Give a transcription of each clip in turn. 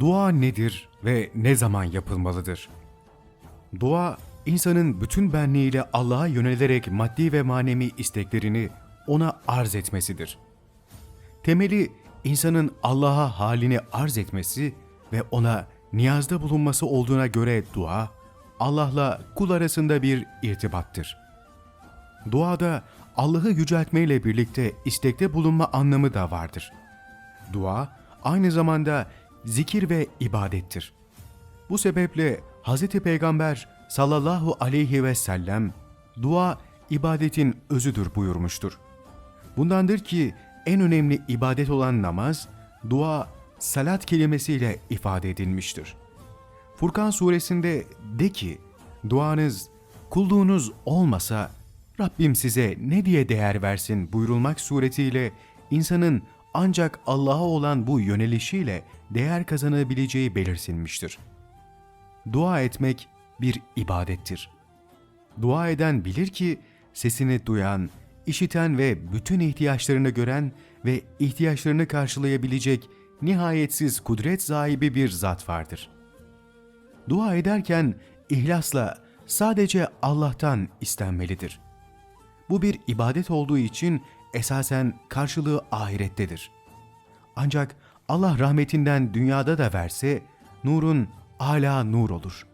Dua nedir ve ne zaman yapılmalıdır? Dua, insanın bütün benliğiyle Allah'a yönelerek maddi ve manevi isteklerini ona arz etmesidir. Temeli insanın Allah'a halini arz etmesi ve ona niyazda bulunması olduğuna göre dua, Allah'la kul arasında bir irtibattır. Duada Allah'ı yüceltmeyle birlikte istekte bulunma anlamı da vardır. Dua aynı zamanda zikir ve ibadettir. Bu sebeple Hz. Peygamber sallallahu aleyhi ve sellem dua ibadetin özüdür buyurmuştur. Bundandır ki en önemli ibadet olan namaz, dua, salat kelimesiyle ifade edilmiştir. Furkan suresinde de ki, duanız, kulluğunuz olmasa Rabbim size ne diye değer versin buyurulmak suretiyle insanın ancak Allah'a olan bu yönelişiyle değer kazanabileceği belirtilmiştir. Dua etmek bir ibadettir. Dua eden bilir ki sesini duyan, işiten ve bütün ihtiyaçlarını gören ve ihtiyaçlarını karşılayabilecek nihayetsiz kudret sahibi bir zat vardır. Dua ederken ihlasla sadece Allah'tan istenmelidir. Bu bir ibadet olduğu için esasen karşılığı ahirettedir. Ancak Allah rahmetinden dünyada da verse nurun âlâ nur olur.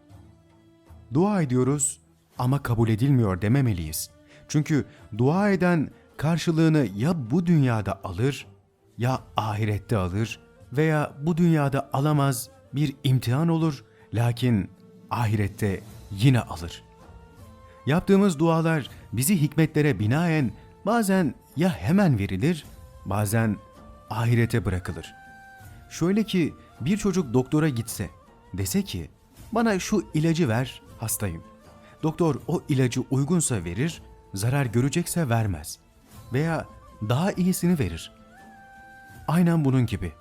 Dua ediyoruz ama kabul edilmiyor dememeliyiz. Çünkü dua eden karşılığını ya bu dünyada alır ya ahirette alır veya bu dünyada alamaz bir imtihan olur lakin ahirette yine alır. Yaptığımız dualar bizi hikmetlere binaen bazen ya hemen verilir, bazen ahirete bırakılır. Şöyle ki bir çocuk doktora gitse, dese ki bana şu ilacı ver, hastayım. Doktor o ilacı uygunsa verir, zarar görecekse vermez. Veya daha iyisini verir. Aynen bunun gibi.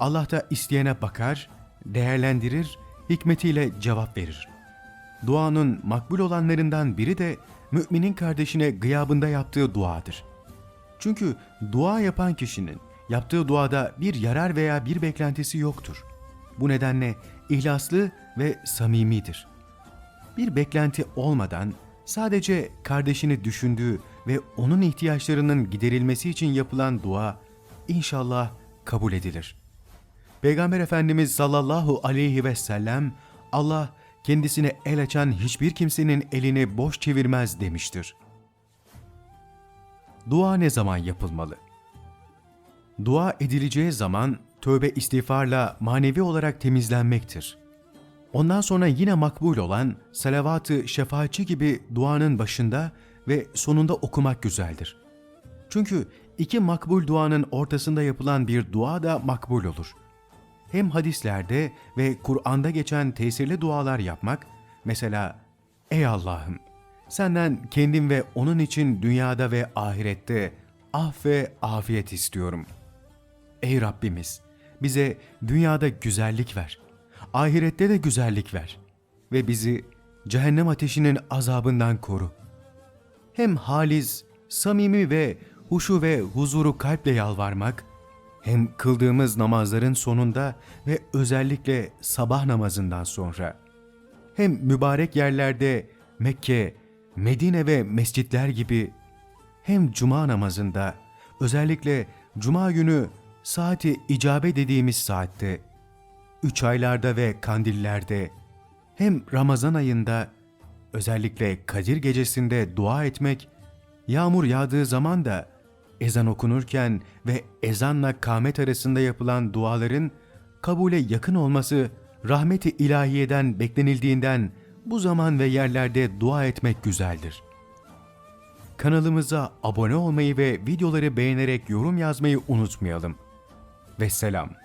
Allah da isteyene bakar, değerlendirir, hikmetiyle cevap verir. Duanın makbul olanlarından biri de müminin kardeşine gıyabında yaptığı duadır. Çünkü dua yapan kişinin yaptığı duada bir yarar veya bir beklentisi yoktur. Bu nedenle ihlaslı ve samimidir. Bir beklenti olmadan sadece kardeşini düşündüğü ve onun ihtiyaçlarının giderilmesi için yapılan dua inşallah kabul edilir. Peygamber Efendimiz sallallahu aleyhi ve sellem Allah kendisine el açan hiçbir kimsenin elini boş çevirmez demiştir. Dua ne zaman yapılmalı? Dua edileceği zaman tövbe istiğfarla manevi olarak temizlenmektir. Ondan sonra yine makbul olan salavat-ı şefaatçi gibi duanın başında ve sonunda okumak güzeldir. Çünkü iki makbul duanın ortasında yapılan bir dua da makbul olur. Hem hadislerde ve Kur'an'da geçen tesirli dualar yapmak, mesela Ey Allah'ım! Senden kendim ve onun için dünyada ve ahirette af ve afiyet istiyorum. Ey Rabbimiz! Bize dünyada güzellik ver. Ahirette de güzellik ver. Ve bizi cehennem ateşinin azabından koru. Hem haliz, samimi ve huşu ve huzuru kalple yalvarmak, hem kıldığımız namazların sonunda ve özellikle sabah namazından sonra, hem mübarek yerlerde Mekke, Medine ve mescitler gibi, hem cuma namazında, özellikle cuma günü saati icabe dediğimiz saatte, üç aylarda ve kandillerde, hem Ramazan ayında, özellikle Kadir gecesinde dua etmek, yağmur yağdığı zaman da ezan okunurken ve ezanla kâmet arasında yapılan duaların kabule yakın olması rahmeti ilahiyeden beklenildiğinden bu zaman ve yerlerde dua etmek güzeldir. Kanalımıza abone olmayı ve videoları beğenerek yorum yazmayı unutmayalım. Vesselam.